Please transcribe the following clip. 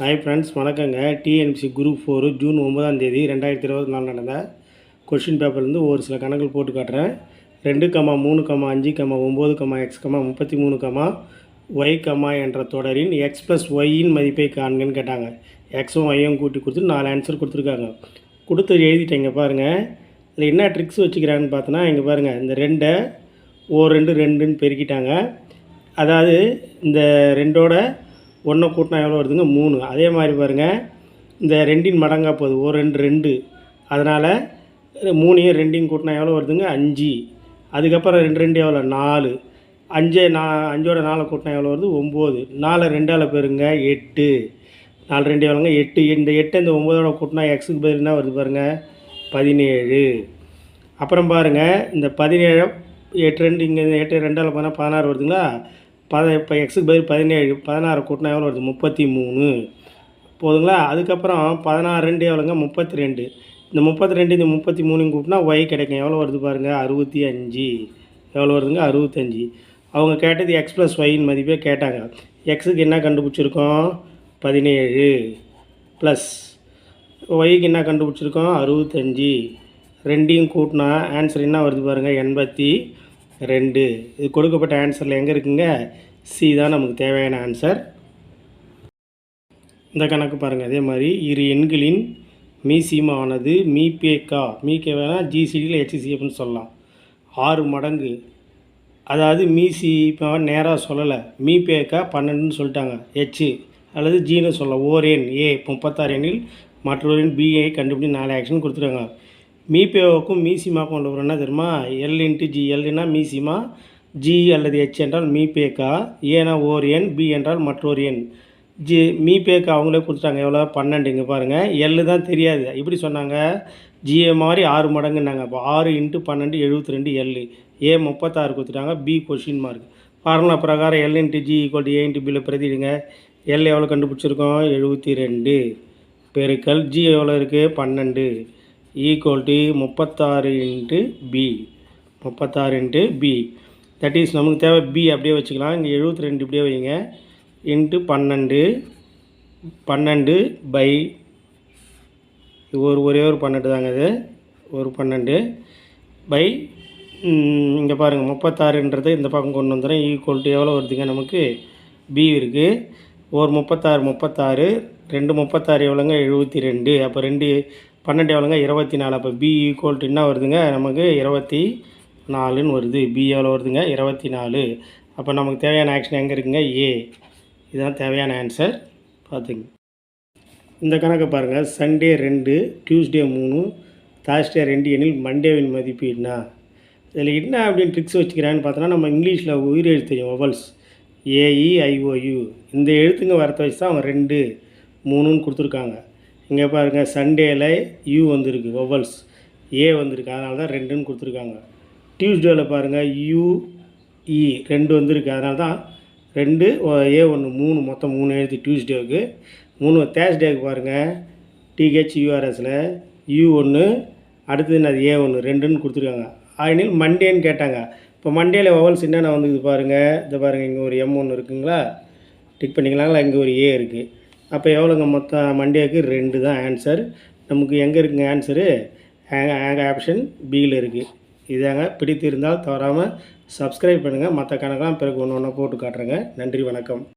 Hi friends வணக்கங்க. TNPSC group four June ஒன்பதாம் தேதி ரெண்டாயிரத்தி இருபத்தி நாலு நடந்த கொஷின் பேப்பர்லேருந்து ஒரு சில கணக்குகள் போட்டு காட்டுறேன். ரெண்டு கமா மூணு கமா அஞ்சு கமா ஒம்பது கமா எக்ஸ் கமா முப்பத்தி மூணு கமா ஒய் கமா என்ற தொடரின் எக்ஸ் ப்ளஸ் ஒய்யின் மதிப்பை காண்கன்னு கேட்டாங்க. எக்ஸும் ஒய்யும் கூட்டி கொடுத்து நாலு ஆன்சர் கொடுத்துருக்காங்க. கொடுத்து எழுதிட்டேங்க பாருங்கள் இதில் என்ன ட்ரிக்ஸ் வச்சுக்கிறாங்கன்னு பார்த்தோன்னா இங்கே பாருங்கள் இந்த ரெண்டை ஓ ரெண்டு ரெண்டுன்னு பெருக்கிட்டாங்க. அதாவது இந்த ரெண்டோட ஒன்றை கூட்டினா எவ்வளோ வருதுங்க? மூணு. அதே மாதிரி பாருங்கள் இந்த ரெண்டின் மடங்கா போகுது. ஒரு ரெண்டு ரெண்டு. அதனால் மூணையும் ரெண்டையும் கூட்டினா எவ்வளோ வருதுங்க? அஞ்சு. அதுக்கப்புறம் ரெண்டு ரெண்டு எவ்வளோ நாலு. அஞ்சே நா அஞ்சோட நாலை கூட்டினா எவ்வளோ வருது? ஒம்பது. நாலு ரெண்டால் பெருங்க எட்டு. நாலு ரெண்டு எவ்வளோங்க எட்டு. இந்த எட்டு இந்த ஒம்போதோட கூட்டினா எக்ஸுக்கு பதில் என்ன வருது பாருங்கள் பதினேழு. அப்புறம் பாருங்கள் இந்த பதினேழு எட்டு ரெண்டு இங்கே எட்டு ரெண்டால் போனால் பதினாறு வருதுங்களா? பத இப்போ எக்ஸுக்கு பதில் பதினேழு பதினாறு கூட்டினா எவ்வளோ வருது? முப்பத்தி மூணு. போதுங்களா? அதுக்கப்புறம் பதினாறு ரெண்டு எவ்வளோங்க? முப்பத்தி ரெண்டு. இந்த முப்பத்தி ரெண்டு இந்த முப்பத்தி மூணு கூட்டினா ஒய் கிடைக்கும். எவ்வளோ வருது பாருங்கள் அறுபத்தி அஞ்சு. எவ்வளோ வருதுங்க? அறுபத்தஞ்சி அவங்க கேட்டது எக்ஸ் ப்ளஸ் ஒயின் மதிப்பே கேட்டாங்க. எக்ஸுக்கு என்ன கண்டுபிடிச்சிருக்கோம்? பதினேழு ப்ளஸ் ஒய்க்கு என்ன கண்டுபிடிச்சிருக்கோம்? அறுபத்தஞ்சி ரெண்டையும் கூட்டினா ஆன்சர் என்ன வருது பாருங்கள் எண்பத்தி ரெண்டு. இது கொடுக்கப்பட்ட ஆன்சரில் எங்கே இருக்குங்க? சி தான் நமக்கு தேவையான ஆன்சர் இந்த கணக்கு பாருங்கள் அதே மாதிரி இரு எண்களின் மீசிமானது மீபேக்கா மீகேவானா ஜிசிடியில் ஹெச்சிசிஎஃப்னு சொல்லலாம். ஆறு மடங்கு. அதாவது மீசி நேராக சொல்லலை. மீபேக்கா பன்னெண்டுன்னு சொல்லிட்டாங்க. ஹெச்சு அல்லது ஜின்னு சொல்லலாம். ஓர் எண். ஏ. முப்பத்தாறு எண்ணில் மற்றொரு எண் பிஏ கண்டுபிடி நாலு ஆக்ஷன் கொடுத்துருக்காங்க. மீபேவுக்கும் மீசிமாக்கும் உள்ள என்ன தெரியுமா? எல் இன்ட்டு ஜி எல்னா மீசிமா? ஜி அல்லது ஹெச் என்றால் மீபேக்கா ஏனா ஓர் எண் பி என்றால் மற்றொரு எண். ஜி மீபேக்கா அவங்களே கொடுத்துட்டாங்க. எவ்வளோ பன்னெண்டு. இங்கே பாருங்கள் எல்லு தான் தெரியாது. இப்படி சொன்னாங்க. ஜிஏ மாதிரி ஆறு மடங்குன்னாங்க. அப்போ ஆறு இன்ட்டு பன்னெண்டு எழுபத்தி ரெண்டு எல்லு ஏ முப்பத்தாறு கொடுத்துட்டாங்க. பி கொஷின் மார்க் ஃபார்முலா பிரகாரம் L into G equal to A into பியில் பிரதிடுங்க எல் எவ்வளோ கண்டுபிடிச்சிருக்கோம்? எழுபத்தி ரெண்டு பெருக்கல் ஜி எவ்வளோ இருக்குது பன்னெண்டு. ஈக்குவல் டு முப்பத்தாறு இன்ட்டு பி முப்பத்தாறு இன்ட்டு பி தட் இஸ் நமக்கு தேவை பி அப்படியே வச்சுக்கலாம். இங்கே எழுபத்தி ரெண்டு இப்படியே வைங்க. இன்ட்டு பன்னெண்டு. பன்னெண்டு பை ஒரு ஒரே ஒரு பன்னெண்டு தாங்க இது. ஒரு பன்னெண்டு பை இங்கே பாருங்கள் முப்பத்தாறுன்றதை இந்த பக்கம் கொண்டு வந்துடுறேன். ஈக்குவல் டு எவ்வளோ வருதுங்க நமக்கு? பி இருக்குது ஒரு முப்பத்தாறு முப்பத்தாறு. ரெண்டு முப்பத்தாறு எவ்வளோங்க? எழுபத்தி ரெண்டு அப்போ ரெண்டு பன்னெண்டு எவ்வளோங்க? இருபத்தி நாலு. அப்போ பி ஈக்குவல் டு என்ன வருதுங்க? நமக்கு இருபத்தி நாலுன்னு வருது. பி எவ்வளோ வருதுங்க? இருபத்தி நாலு. அப்போ நமக்கு தேவையான ஆக்ஷன் எங்கே இருக்குங்க? ஏ இதுதான் தேவையான ஆன்சர் பார்த்துங்க. இந்த கணக்கை பாருங்கள் சண்டே ரெண்டு டியூஸ்டே மூணு தாஸ்டே ரெண்டு எனில் மண்டேவின் மதிப்பு என்ன? இதில் என்ன அப்படின்னு ட்ரிக்ஸ் வச்சுக்கிறான்னு பார்த்தோன்னா நம்ம இங்கிலீஷில் உயிர் எழுத்து தெரியும் ஒவல்ஸ் ஏஇ ஐஓயு இந்த எழுத்துங்க வரத்தை வச்சு தான் அவங்க ரெண்டு மூணுன்னு கொடுத்துருக்காங்க. இங்கே பாருங்கள் சண்டேயில் யூ வந்திருக்கு ஒவல்ஸ் ஏ வந்திருக்கு அதனால தான் ரெண்டுன்னு கொடுத்துருக்காங்க. டியூஸ்டேவில் பாருங்கள் யூஇ e ரெண்டு வந்திருக்கு அதனால தான் ரெண்டு ஏ ஒன்று மூணு மொத்தம் மூணு எழுதி டியூஸ்டேவுக்கு மூணு தேர்ஸ்டேக்கு பாருங்கள் டிஹெச் யூஆர்எஸில் யூ ஒன்று அடுத்தது என்னது ஏ ஒன்று ரெண்டுன்னு கொடுத்துருக்காங்க. அதனால் மண்டேன்னு கேட்டாங்க. இப்போ மண்டேயில் ஒவல்ஸ் என்னென்ன வந்துக்குது பாருங்கள் இந்த பாருங்கள் இங்கே ஒரு எம் ஒன்று இருக்குங்களா? டிக் பண்ணிக்கலாங்களா? இங்கே ஒரு ஏ இருக்குது அப்போ எவ்வளோங்க மொத்தம் மண்டேக்கு ரெண்டு தான் ஆன்சர் நமக்கு எங்கே இருக்குங்க ஆன்சரு ஆப்ஷன் பியில் இருக்குது இதாங்க. பிடித்திருந்தால் தவறாமல் சப்ஸ்கிரைப் பண்ணுங்கள் மற்ற கணக்கெலாம் பிறகு ஒன்று ஒன்றா போட்டு காட்டுறேங்க. நன்றி வணக்கம்.